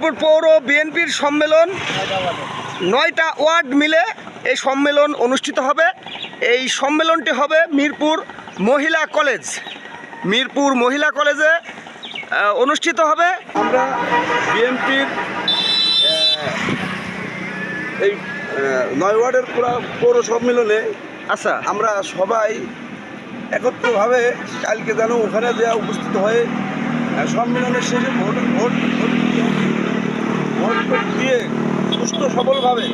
মিরপুর পৌর বিএনপির সম্মেলন নয়টা ওয়ার্ড মিলে এই সম্মেলন অনুষ্ঠিত হবে। এই সম্মেলনটি হবে মিরপুর মহিলা কলেজ। মিরপুর মহিলা কলেজে অনুষ্ঠিত হবে। আমরা বিএনপির এই নয় ওয়ার্ডের পুরা পৌর সম্মেলনে আচ্ছা। আমরা সবাই একত্রভাবে কালকে যেন ওখানে দেওয়া উপস্থিত হয়ে সম্মেলনের শেষে ভোট ভোট ভোট দিয়ে- ভোট টোট দিয়ে সুস্থ সবলভাবে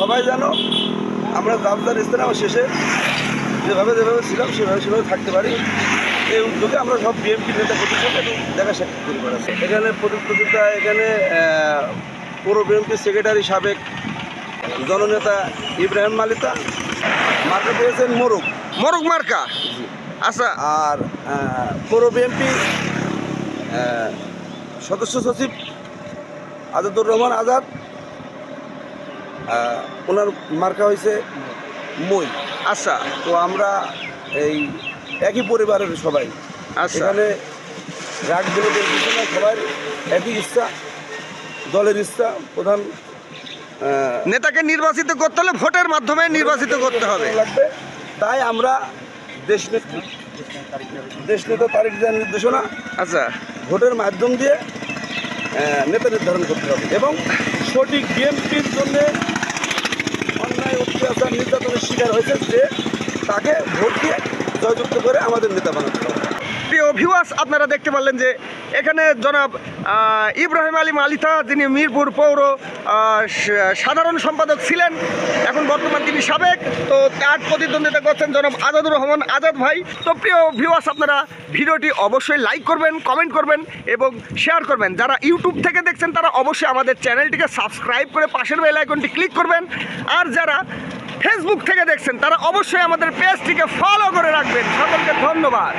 সবাই যেন আমরা যার ইস্তেনামা শেষে যেভাবে যেভাবে ছিলাম সেভাবে সেভাবে থাকতে পারি। এই উদ্যোগে আমরা সব বিএনপি নেতা প্রতিষ্ঠান একটু দেখা সাক্ষাৎ করে বেড়াচ্ছি এখানে প্রতিযোগিতা এখানে পৌর বিএনপি সেক্রেটারি সাবেক জননেতা ইব্রাহিম মালিতা মার্কা পেয়েছেন মোরগ। মরক? মার্কা আচ্ছা। আর পৌর বিএনপি সদস্য সচিব আজাদুর রহমান আজাদ ওনার মার্কা হয়েছে মই আচ্ছা তো আমরা এই একই পরিবারের সবাই। এখানে রাগ বিরোধের কিছু না সবার একই ইচ্ছা দলের ইচ্ছা প্রধান নেতাকে নির্বাচিত করতে হলে ভোটের মাধ্যমে নির্বাচিত করতে হবে। লাগবে। তাই আমরা দেশ দেশ নেতা তারিখ দেওয়ার নির্দেশনা আচ্ছা। ভোটের মাধ্যম দিয়ে নেতা নির্ধারণ করতে হবে। এবং সঠিক বিএনপির জন্য অন্যায়, অত্যাচার, নির্যাতনের শিকার হয়েছে যে তাকে ভোট দিয়ে জয়যুক্ত করে আমাদের নেতা বানাতে হবে। ভিউয়ার্স আপনারা দেখতে পারলেন যে এখানে জনাব ইব্রাহিম আলী মালিথা যিনি মিরপুর পৌর সাধারণ সম্পাদক ছিলেন, এখন বর্তমান তিনি সাবেক, তো তার প্রতিদ্বন্দ্বিতা করছেন জনাব আজাদুর রহমান আজাদ ভাই। তো প্রিয় ভিউয়ার্স আপনারা ভিডিওটি অবশ্যই লাইক করবেন কমেন্ট করবেন এবং শেয়ার করবেন। যারা ইউটিউব থেকে দেখছেন, তারা অবশ্যই আমাদের চ্যানেলটিকে সাবস্ক্রাইব করে পাশের বেল আইকনটি ক্লিক করবেন। আর যারা ফেসবুক থেকে দেখছেন, তারা অবশ্যই আমাদের পেজটিকে ফলো করে রাখবেন। সকলকে ধন্যবাদ।